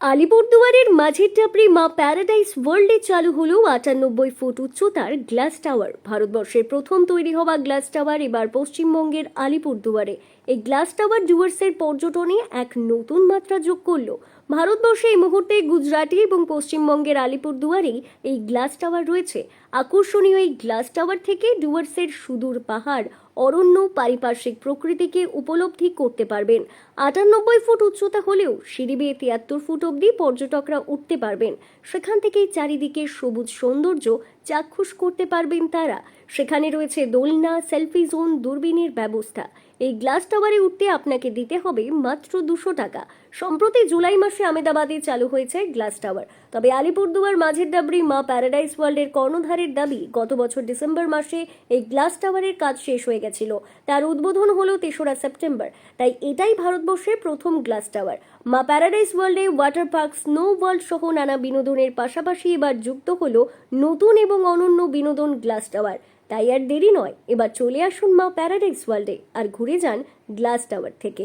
আলিপুরদুয়ারের মাঝের টাপড়ি মা প্যারাডাইস ওয়ার্ল্ডে চালু হলো আটানব্বই ফুট উচ্চতার গ্লাস টাওয়ার। ভারতবর্ষের প্রথম তৈরি হওয়া গ্লাস টাওয়ার এবার পশ্চিমবঙ্গের আলিপুরদুয়ারে। এই গ্লাস টাওয়ার ডুয়ার্সের পর্যটনে এক নতুন মাত্রা যোগ করল। ভারতবর্ষে এই মুহূর্তে গুজরাটি এবং পশ্চিমবঙ্গের আলিপুরদুয়ারেই এই গ্লাস টাওয়ার রয়েছে। আকর্ষণীয় এই গ্লাস টাওয়ার থেকে ডুয়ার্সের সুদূর পাহাড়, অরণ্য, পারিপার্শ্বিক প্রকৃতিকে উপলব্ধি করতে পারবেন। আটানব্বই ফুট উচ্চতা হলেও সিঁড়ি বেয়ে তিয়াত্তর ফুট অবধি পর্যটকরা উঠতে পারবেন। সেখান থেকেই চারিদিকে সবুজ সৌন্দর্য চাক্ষুষ করতে পারবেন তারা। সেখানে রয়েছে দোলনা, সেলফি জোন, দূরবীনের ব্যবস্থা। এই গ্লাস টাওয়ারে উঠতে আপনাকে দিতে হবে মাত্র দুশো টাকা। সম্প্রতি জুলাই মাসে আমেদাবাদে চালু হয়েছে গ্লাস টাওয়ার। তবে আলিপুরদুয়ার মাঝের ডাবরি মা প্যারাডাইস ওয়ার্ল্ডের কর্ণধারের দাবি, গত বছর ডিসেম্বর মাসে এই গ্লাস টাওয়ারের কাজ শেষ হয়ে গেছিল। তার উদ্বোধন হলো তেসরা সেপ্টেম্বর। তাই এটাই ভারতবর্ষের প্রথম গ্লাস টাওয়ার। মা প্যারাডাইস ওয়ার্ল্ডে ওয়াটার পার্ক, স্নো ওয়ার্ল্ড সহ নানা বিনোদনের পাশাপাশি এবার যুক্ত হলো নতুন এবং অনন্য বিনোদন গ্লাস টাওয়ার। তাই আর দেরি নয় এবার চলে আসুন মা প্যারাডাইস ওয়ার্ল্ডে আর ঘুরে যান গ্লাস টাওয়ার থেকে।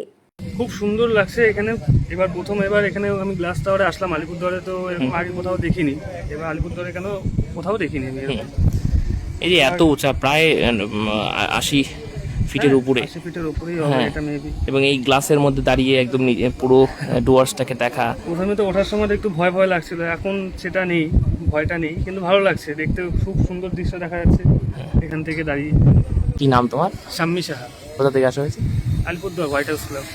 খুব সুন্দর লাগছে এখানে। এবার প্রথম এবার এখানে আমি গ্লাস টাওয়ারে আসলাম আলিপুরদুয়ারে তো এরকম আগে কোথাও দেখিনি। এবার আলিপুরদুয়ারে কেন কোথাও দেখিনি আমি এই যে এত উঁচা প্রায় আশি ফিটের উপরে। ফিটের উপরেই হবে হ্যাঁ। এটা মেবি এবং এই গ্লাসের মধ্যে দাঁড়িয়ে একদম পুরো ডুয়ার্সটাকে দেখা। প্রথমে তো ওঠার সময় একটু ভয় ভয় লাগছিল এখন সেটা নেই। ভয়টা নেই কিন্তু ভালো লাগছে। দেখতে খুব সুন্দর দৃশ্য দেখা যাচ্ছে। এখান থেকে দাঁড়িয়ে। কি নাম তোমার? শাম্মি সাহা। কোথা থেকে আসা হয়েছে? Alipurduar white house club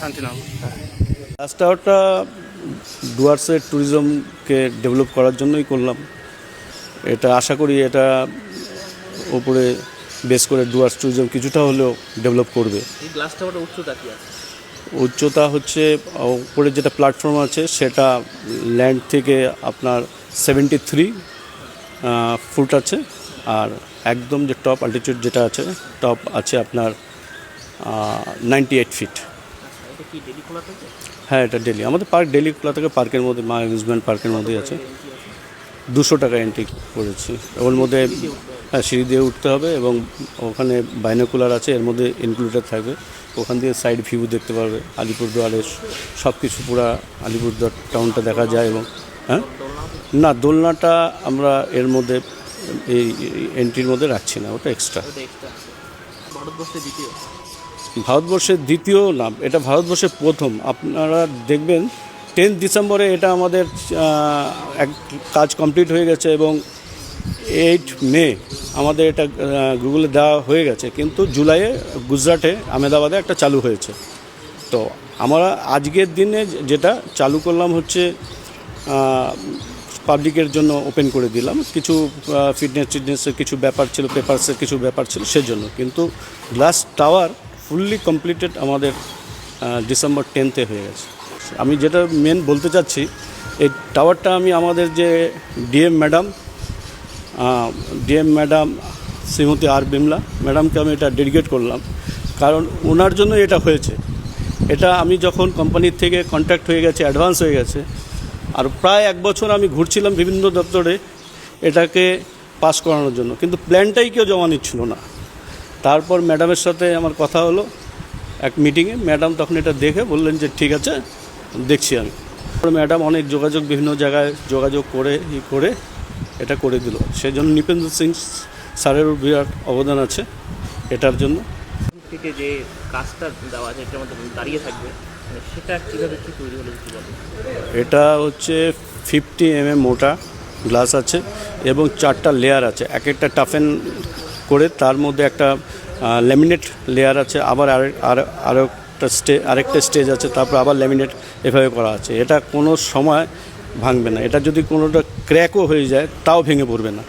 Shantinagar glass টাওয়ারটা ডুয়ার্সের ট্যুরিজমকে ডেভেলপ করার জন্যই করলাম। এটা আশা করি এটা উপরে বেস করে ডুয়ার্স ট্যুরিজম কিছুটা হলেও ডেভেলপ করবে। এই উচ্চতা কি আছে? উচ্চতা হচ্ছে উপরে যেটা প্ল্যাটফর্ম আছে সেটা ল্যান্ড থেকে আপনার সেভেন্টি থ্রি ফুট আছে। আর একদম যে টপ অ্যালটিটিউড যেটা আছে টপ আছে আপনার নাইনটি এইট ফিট হ্যাঁ এটা ডেলি। আমাদের পার্ক ডেলি খোলা থাকে পার্কের মধ্যে মা অ্যামিউজমেন্ট পার্কের মধ্যেই আছে। দুশো টাকা এন্ট্রি করেছি। ওর মধ্যে হ্যাঁ সিঁড়ি দিয়ে উঠতে হবে এবং ওখানে বাইনোকুলার আছে এর মধ্যে ইনক্লুডেড থাকবে। ওখান দিয়ে সাইড ভিউ দেখতে পারবে আলিপুরদুয়ারের সব কিছু পুরা আলিপুরদুয়ার টাউনটা দেখা যায় এবং হ্যাঁ? না দোলনাটা আমরা এর মধ্যে এই এন্ট্রির মধ্যে রাখছি না ওটা এক্সট্রা ভারতবর্ষের দ্বিতীয়। ভারতবর্ষের দ্বিতীয় নাম এটা ভারতবর্ষের প্রথম। আপনারা দেখবেন টেন ডিসেম্বরে এটা আমাদের এক কাজ কমপ্লিট হয়ে গেছে এবং এইট মে আমাদের এটা গুগলে দেওয়া হয়ে গেছে। কিন্তু জুলাইয়ে গুজরাটে আহমেদাবাদে একটা চালু হয়েছে। তো আমরা আজকের দিনে যেটা চালু করলাম হচ্ছে পাবলিকের জন্য ওপেন করে দিলাম। কিছু ফিটনেস টিটনেসের কিছু ব্যাপার ছিল পেপারসের কিছু ব্যাপার ছিল সেজন্য। কিন্তু গ্লাস টাওয়ার ফুললি কমপ্লিটেড আমাদের ডিসেম্বর টেনতে হয়ে গেছে। আমি যেটা মেন বলতে চাচ্ছি, এই টাওয়ারটা আমি আমাদের যে DM madam DM madam Shrimati R Bimala ম্যাডামকে আমি এটা ডেডিকেট করলাম। কারণ ওনার জন্য এটা হয়েছে। এটা আমি যখন কোম্পানির থেকে কন্ট্যাক্ট হয়ে গেছে অ্যাডভান্স হয়ে গেছে আর প্রায় এক বছর আমি ঘুরছিলাম বিভিন্ন দপ্তরে এটাকে পাস করানোর জন্য। কিন্তু প্ল্যানটাই কেউ জমা নিচ্ছিল না। তারপর ম্যাডামের সাথে আমার কথা হলো, এক মিটিংয়ে ম্যাডাম তখন এটা দেখে বললেন যে, ঠিক আছে, দেখছি আমি। ম্যাডাম অনেক যোগাযোগ, বিভিন্ন জায়গায় যোগাযোগ করে, ই করে এটা করে দিল। সেই জন্য নিপেন্দ্র সিং স্যারেরও বিরাট অবদান আছে এটার জন্য। থেকে যে কাজটা দেওয়া আছে, এটার মধ্যে দাঁড়িয়ে থাকবে। এটা হচ্ছে ফিফটি এম এম মোটা গ্লাস আছে এবং চারটা লেয়ার আছে। এক একটা টাফেন করে তার মধ্যে একটা ল্যামিনেট লেয়ার আছে, আবার আরেক আর- আরও একটা স্টে আরেকটা স্টেজ আছে, তারপর আবার ল্যামিনেট এভাবে করা আছে। এটা কোনো সময় ভাঙবে না। এটা যদি কোনোটা ক্র্যাকও হয়ে যায়, তাও ভেঙে পড়বে না।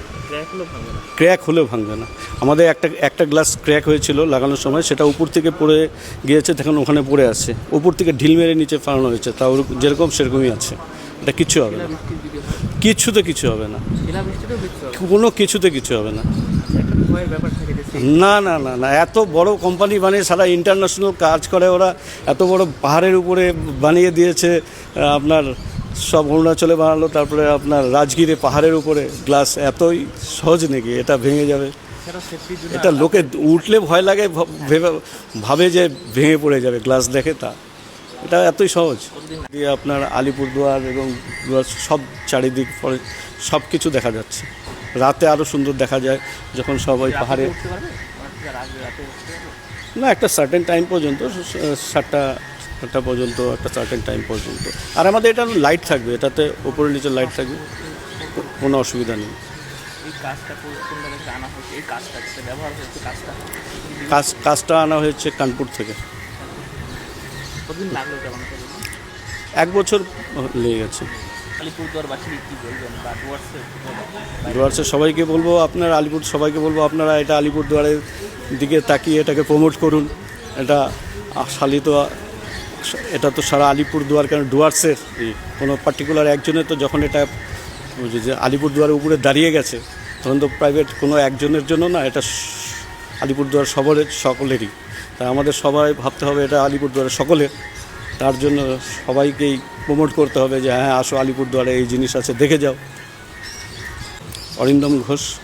ক্র্যাক হলেও ভাঙবে না। আমাদের একটা একটা গ্লাস ক্র্যাক হয়েছিল লাগানোর সময় সেটা উপর থেকে পড়ে গিয়েছে তখন ওখানে পড়ে আছে। উপর থেকে ঢিল মেরে নিচে ফালানো হয়েছে তা যেরকম সেরকমই আছে। এটা কিচ্ছু হবে না। কিচ্ছুতে কিছু হবে না। কোনো কিছুতে কিছু হবে না। না না না না এত বড় কোম্পানি বানিয়ে সারা ইন্টারন্যাশনাল কাজ করে ওরা এত বড় পাহাড়ের উপরে বানিয়ে দিয়েছে আপনার সব অরুণাচলে বানালো তারপরে আপনার রাজগীরে পাহাড়ের উপরে গ্লাস এতই সহজ নাকি এটা ভেঙে যাবে? এটা লোকে উঠলে ভয় লাগে ভ- ভেবে ভাবে যে ভেঙে পড়ে যাবে গ্লাস দেখে তা। এটা এতই সহজ। দিয়ে আপনার আলিপুরদুয়ার এবং সব চারিদিক পরে সব কিছু দেখা যাচ্ছে। রাতে আরও সুন্দর দেখা যায় যখন সবাই পাহাড়ে না একটা সার্টেন টাইম পর্যন্ত সাতটা সাতটা পর্যন্ত একটা সার্টেন টাইম পর্যন্ত। আর আমাদের এটা লাইট থাকবে এটাতে উপরে নিচে লাইট থাকবে কোনো অসুবিধা নেই। কাজ কাজটা আনা হয়েছে কানপুর থেকে? এক বছর লেগে গেছে। ডুয়ার্সের সবাইকে বলব আপনার আলিপুর সবাইকে বলব আপনারা এটা আলিপুর দুয়ারের দিকে তাকিয়ে এটাকে প্রমোট করুন। এটা শালিত এটা তো সারা আলিপুর দুয়ার কেন ডুয়ার্সের। কোনো পার্টিকুলার একজনের তো যখন এটা যে আলিপুর দুয়ারের উপরে দাঁড়িয়ে গেছে, তখন তো প্রাইভেট কোনো একজনের জন্য না, এটা স- আলিপুর দুয়ার সবরের সকলেরই। তাই আমাদের সবাই ভাবতে হবে এটা আলিপুর দুয়ারের সকলের। তার জন্য সবাইকেই প্রমোট করতে হবে যে হ্যাঁ আসো আলিপুর দুয়ারে, এই জিনিস আছে, দেখে যাও। অরিন্দম ঘোষ।